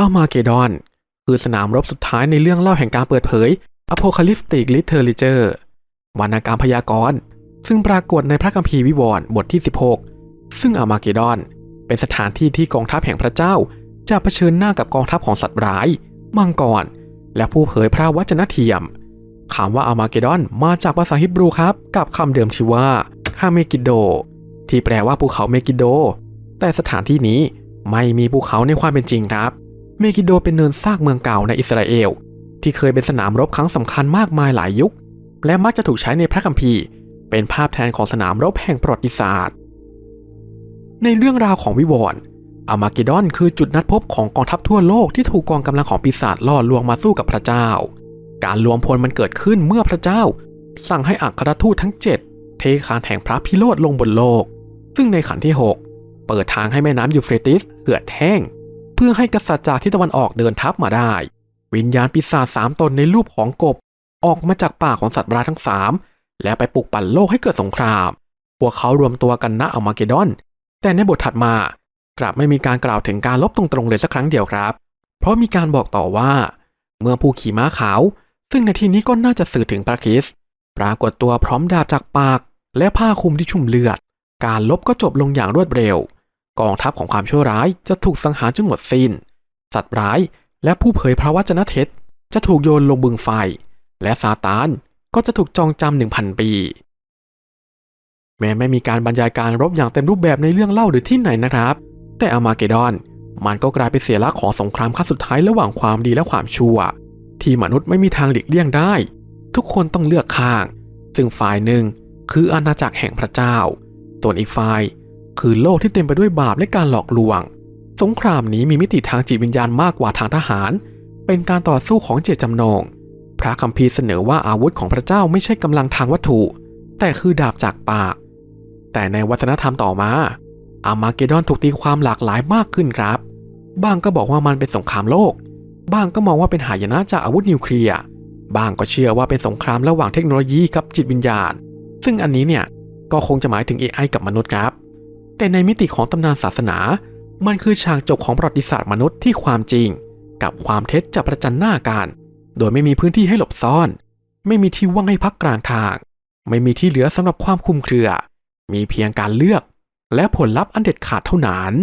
อัลมาเกดอน คือสนามรบสุดท้ายในเรื่องเล่าแห่งการเปิดเผย Apocalyptic Literature วรรณกรรมพยากรณ์ ซึ่งปรากฏในพระคัมภีร์วิวรณ์บทที่ 16 ซึ่งอัลมาเกดอน เป็นสถานที่ที่กองทัพแห่งพระเจ้าจะเผชิญหน้ากับกองทัพของสัตว์ร้าย มังกร และผู้เผยพระวจนะเทียมคำว่าอัลมาเกดอนมาจากภาษาฮิบรูครับ กับคำเดิมที่ว่าฮาเมกิโด ที่แปลว่าภูเขาเมกิโด แต่สถานที่นี้ไม่มีภูเขาในความเป็นจริงครับ เมกิโดเป็นเนินซากเมืองเก่าในอิสราเอล ที่เคยเป็นสนามรบครั้งสำคัญมากมายหลายยุค และมักจะถูกใช้ในพระคัมภีร์ เป็นภาพแทนของสนามรบแห่งประวัติศาสตร์ ในเรื่องราวของวิวรณ์อามาเกดอนคือจุดนัดพบของกองทัพทั่วโลกที่ถูกกองกำลังของปีศาจล่อลวงมาสู้กับพระเจ้า การรวมพลมันเกิดขึ้นเมื่อพระเจ้า สั่งให้อัครทูตทั้ง 7 เทคานแห่งพระพิโรธลงบนโลก ซึ่งในขันที่ 6 เปิดทางให้แม่น้ำยูเฟรติสเหือดแห้ง เพื่อให้กษัตริย์จากทิศตะวันออกเดินทัพมาได้ วิญญาณปีศาจสามตนในรูปของกบ ออกมาจากปากของสัตว์ร้ายทั้งสามและไปปลุกปั่นโลกให้เกิดสงคราม พวกเขารวมตัวกันณอัลมาเกดอน แต่ในบทถัดมากลับไม่มีการกล่าวถึงการลบตรงๆเลยสักครั้งเดียวครับ เพราะมีการบอกต่อว่า เมื่อผู้ขี่ม้าขาว ซึ่งในที่นี้ก็น่าจะสื่อถึงพระคริสต์ปรากฏตัวพร้อมดาบจากปาก และผ้าคลุมที่ชุ่มเลือด การลบก็จบลงอย่างรวดเร็ว กองทัพของความชั่วร้ายจะถูกสังหารจนหมดสิน้น สัตว์ร้ายและผู้เผยพระวจนะเท็จ จะถูกโยนลงบึงไฟ และซาตานก็จะถูกจองจำหนึ่งพันปี แม้ไม่มีการบรรยายการรบอย่างเต็มรูปแบบในเรื่องเล่าหรือที่ไหนนะครับ แต่อามาเกดอนมันก็กลายเป็นเสียลักของสงครามครั้งสุดท้ายระหว่างความดีและความชั่ว ที่มนุษย์ไม่มีทางหลีกเลี่ยงได้ ทุกคนต้องเลือกข้าง ซึ่งฝ่ายหนึ่งคืออาณาจักรแห่งพระเจ้าส่วนอีกฝ่าย คือโลกที่เต็มไปด้วยบาปและการหลอกลวง สงครามนี้มีมิติทางจิตวิญญาณมากกว่าทางทหาร เป็นการต่อสู้ของเจตจำนง พระคัมภีร์เสนอว่าอาวุธของพระเจ้าไม่ใช่กำลังทางวัตถุ แต่คือดาบจากปาก แต่ในวัฒนธรรมต่อมาอามาเกดอนถูกตีความหลากหลายมากขึ้นครับบางก็บอกว่ามันเป็นสงครามโลกบางก็มองว่าเป็นหายนะจากอาวุธนิวเคลียร์บางก็เชื่อว่าเป็นสงครามระหว่างเทคโนโลยีกับจิตวิญญาณ ซึ่งอันนี้เนี่ยก็คงจะหมายถึง AI กับมนุษย์ครับ แต่ในมิติของตำนานศาสนา มันคือฉากจบของประวัติศาสตร์มนุษย์ที่ความจริง กับความเท็จจะประจันหน้ากัน โดยไม่มีพื้นที่ให้หลบซ่อน ไม่มีที่ว่างให้พักกลางทาง ไม่มีที่เหลือสำหรับความคลุมเครือ มีเพียงการเลือก และผลลัพธ์อันเด็ดขาดเท่านั้น